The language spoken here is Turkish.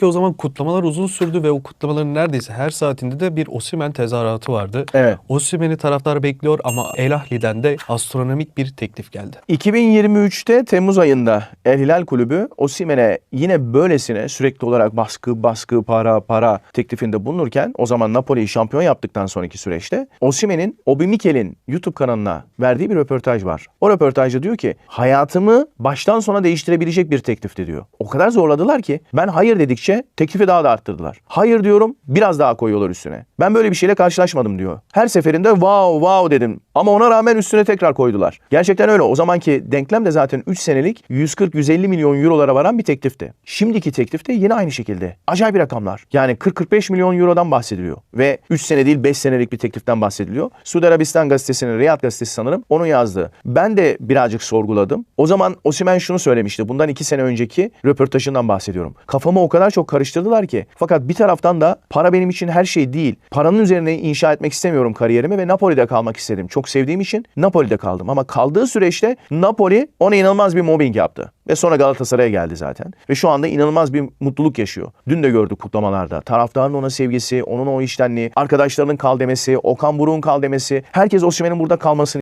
Ki o zaman kutlamalar uzun sürdü ve o kutlamaların neredeyse her saatinde de bir Osimhen tezahüratı vardı. Evet. Osimhen'i taraftar bekliyor ama El Ahli'den de astronomik bir teklif geldi. 2023'te Temmuz ayında El Hilal Kulübü Osimhen'e yine böylesine sürekli olarak baskı baskı para para teklifinde bulunurken o zaman Napoli'yi şampiyon yaptıktan sonraki süreçte Osimhen'in Obi Mikel'in YouTube kanalına verdiği bir röportaj var. O röportajda diyor ki hayatımı baştan sona değiştirebilecek bir teklifti diyor. O kadar zorladılar ki ben hayır dedikçe teklifi daha da arttırdılar. Hayır diyorum biraz daha koyuyorlar üstüne. Ben böyle bir şeyle karşılaşmadım diyor. Her seferinde wow wow dedim ama ona rağmen üstüne tekrar koydular. Gerçekten öyle. O zamanki denklem de zaten 3 senelik 140-150 milyon eurolara varan bir teklifti. Şimdiki teklif de yine aynı şekilde. Acayip rakamlar. Yani 40-45 milyon eurodan bahsediliyor. Ve 3 sene değil 5 senelik bir tekliften bahsediliyor. Suudi Arabistan gazetesinin Riyad gazetesi sanırım onu yazdı. Ben de birazcık sorguladım. O zaman Osimhen şunu söylemişti. Bundan 2 sene önceki röportajından bahsediyorum. Kafamı o kadar çok karıştırdılar ki. Fakat bir taraftan da para benim için her şey değil. Paranın üzerine inşa etmek istemiyorum kariyerimi ve Napoli'de kalmak istedim. Çok sevdiğim için Napoli'de kaldım. Ama kaldığı süreçte Napoli ona inanılmaz bir mobbing yaptı. Ve sonra Galatasaray'a geldi zaten. Ve şu anda inanılmaz bir mutluluk yaşıyor. Dün de gördük kutlamalarda. Taraftarın ona sevgisi, onun o iştenliği, arkadaşlarının kal demesi, Okan Buruk'un kal demesi. Herkes Osimhen'in burada kalmasını